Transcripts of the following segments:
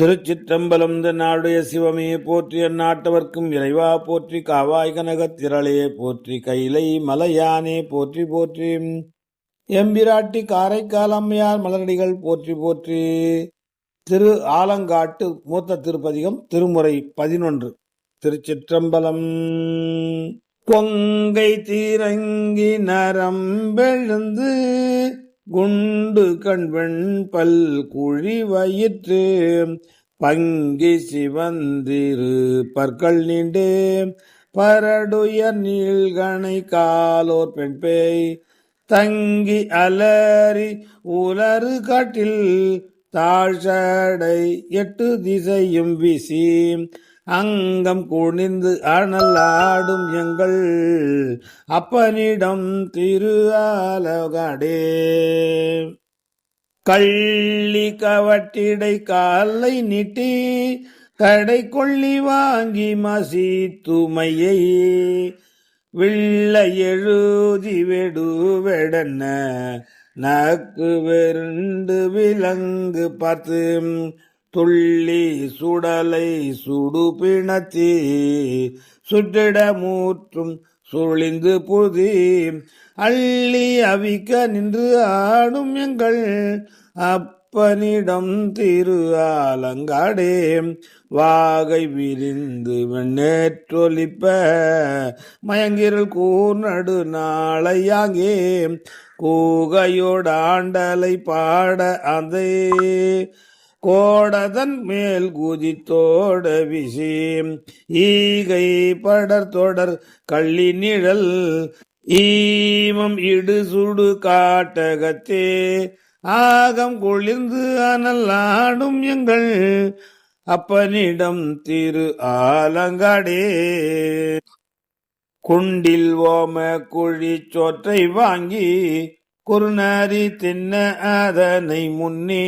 திருச்சிற்றம்பலம் நாடுடைய சிவமே போற்றி அந்நாட்டவர்க்கும் இறைவா போற்றி காவாய் கனகத் திரளே போற்றி கைலை மலையானே போற்றி போற்றி. எம்பிராட்டி காரைக்கால் அம்மையார் மலரடிகள் போற்றி போற்றி. திரு ஆலங்காட்டு மூத்த திருப்பதிகம் திருமுறை பதினொன்று. திருச்சிற்றம்பலம். கொங்கை தீரங்கி நரம்பெழுந்து குண்டு கண்வெண் பல் குழி வயிற்று பங்கி சிவந்திரு பற்கள் நீண்டு. பரடுயர் நீள்கணை காலோர் பெண் பேய் தங்கி அலறி உலறு காட்டில் தாழ்சடை எட்டு திசையும் வீசி. அங்கம் குனிந்து அனல் ஆடும் எங்கள் அப்பனிடம் திரு ஆலகாடே கள்ளி கவட்டிடை காலை நீட்டி கடை கொள்ளி வாங்கி மசி துமையை. வில்ல எழுதி வெடு வெடன நக்கு வெருண்டு விலங்கு பார்த்து துள்ளி சுடலை சுடுபிணத்தி சுற்றிடமூற்றும் சுழிந்து புதி அள்ளி அவிக்க நின்று ஆடும் எங்கள் அப்பனிடம் திரு ஆலங்காடே. வாகை விரிந்து வெண்ணேற்றொலிப்ப மயங்கிரல் கூர் நடு நாளையாங்கே கூகையோடாண்டலை பாட அதை கோடதன் மேல் குதித்தோட விசி ஈகை படர் தொடர் கள்ளி நிழல் ஈமம் இடு சுடு காட்டகத்தே. ஆகம் குளிர்ந்து அனல் ஆடும் எங்கள் அப்பனிடம் திரு ஆலங்காடே. குண்டில் ஓம குழி சோற்றை வாங்கி குருநாரி தின்ன அதனை முன்னே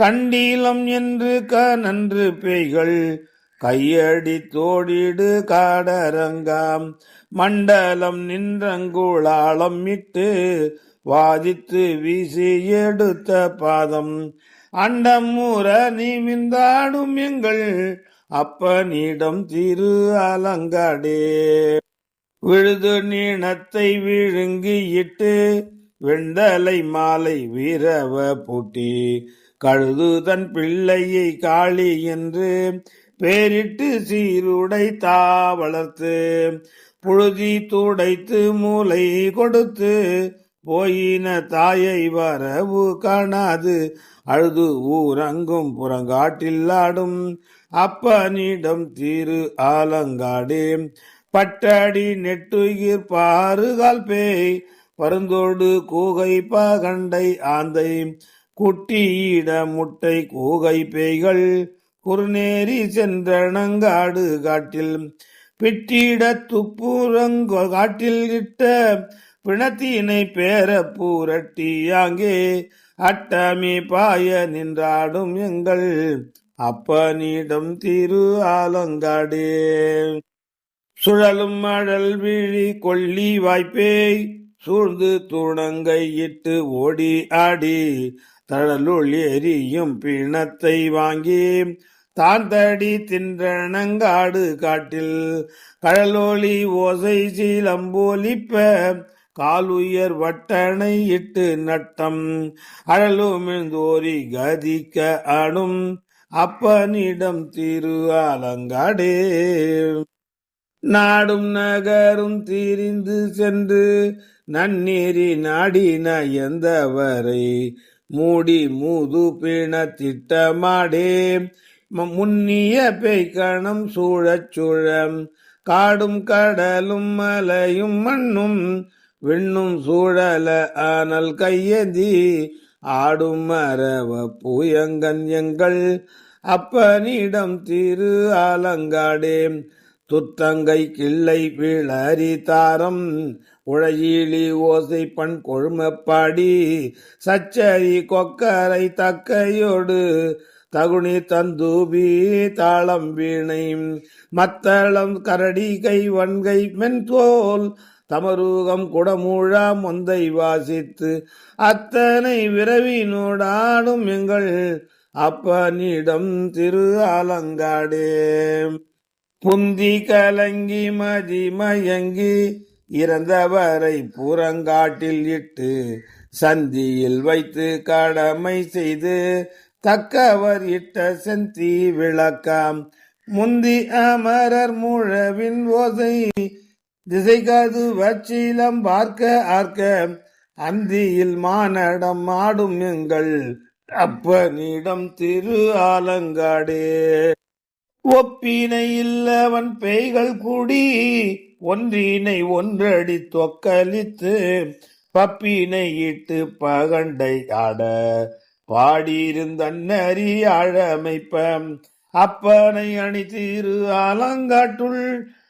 கண்டீலம் என்று நன்று பேய்கள் கையடி தோடிடு காடரங்காம். மண்டலம் நின்றங்குளாளம் இட்டு வாதித்து வீசி எடுத்த பாதம். அண்டமுற நிமிந்தாடும் எங்கள் அப்பனிடம் திரு அலங்காடே. விழுது நீணத்தை விழுங்கி இட்டு வெண்டலை மாலை வீரவ பூட்டி கழுது தன் பிள்ளையை காளி என்று பேரிட்டு சீருடை தா வளர்த்து புழுதி துடைத்து மூளை கொடுத்து போயின தாயை வரவு காணாது. அழுது ஊரங்கும் புறங்காட்டில் ஆடும் அப்பனிடம் தீரு ஆலங்காடே. பட்டடி நெட்டுயிர் பாறுகால் பேய் பருந்தோடு கூகை பகண்டை ஆந்தை. குட்டியிட முட்டை கூகை பேய்கள் குறுநேரி சென்றணங்காடு காட்டில். பிட்டிட துப்புரங்க காட்டில் இட்ட பிணத்தினை பேர பூரட்டியாங்கே அட்டமி பாய நின்றாடும் எங்கள் அப்பனிடம் திரு ஆலங்காடே. சுழலும் மழல் விழி கொல்லி வாய்ப்பேய் சூழ்ந்து துணங்கை இட்டு ஓடி ஆடி. தழலுள் எரியும் பிணத்தை வாங்கி தான் தடி தின்றனங்காடு காட்டில். கழலோலி ஓசை சீலம்போலிப்ப காலுயர் வட்டணை இட்டு நட்டம். அழலுமிழ்ந்தோரி கதிக்க அணும் அப்பனிடம் திரு அலங்காடே நாடும் நகரும் திரிந்து சென்று நன்னீரி நாடின எந்தவரை மூடி மூது பிண திட்டமாடே. முன்னிய பெய்கணம் சூழச் சூழம். காடும் கடலும் மலையும் மண்ணும் விண்ணும் சூழல ஆனல் கையேந்தி ஆடும் மரவ புயங்கன் எங்கள் அப்பனிடம் திரு ஆலங்காடே துத்தங்கை கிள்ளை விளரி தாரம் ஓசை பண் கொழுமப்பாடி சச்சரி கொக்கரை தக்கையோடு தகுனி தந்தூபி தாளம் வீணை மத்தளம் கரடி கை வன்கை மென்தோல் தமரூகம் குடமூழா மொந்தை வாசித்து அத்தனை விரவினோடாடும் எங்கள் அப்பனிடம் திரு அலங்காடே. புந்தி கலங்கி மதி மயங்கி இறந்தவரை புறங்காட்டில் இட்டு சந்தியில் வைத்து கடமை செய்து தக்கவர் இட்ட செந்தி விளக்கம். முந்தி அமரர் முழவின் ஓசை திசை காது வச்சிலம் பார்க்க ஆர்க்க. அந்தியில் மானடம் ஆடும் எங்கள் அப்பனிடம் திரு ஆலங்காடே. ஒப்பினை இல்லவன் பேய்கள் குடி ஒன்றினை ஒன்றடி தொக்கலித்து பப்பினை இட்டு பகண்டை ஆட பாடியிருந்தன்னறி அழமைப்ப அப்பனை அணி திரு அலங்காட்டுள்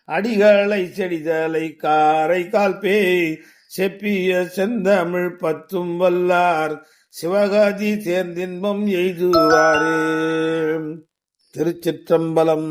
அடிகளை செடிதலை காரை கால்பேய் செப்பிய செந்தமிழ் பத்தும் வல்லார். சிவகாதி சேர்ந்தின்பம் எய்துவாரே. திருச்சிற்றம்பலம்.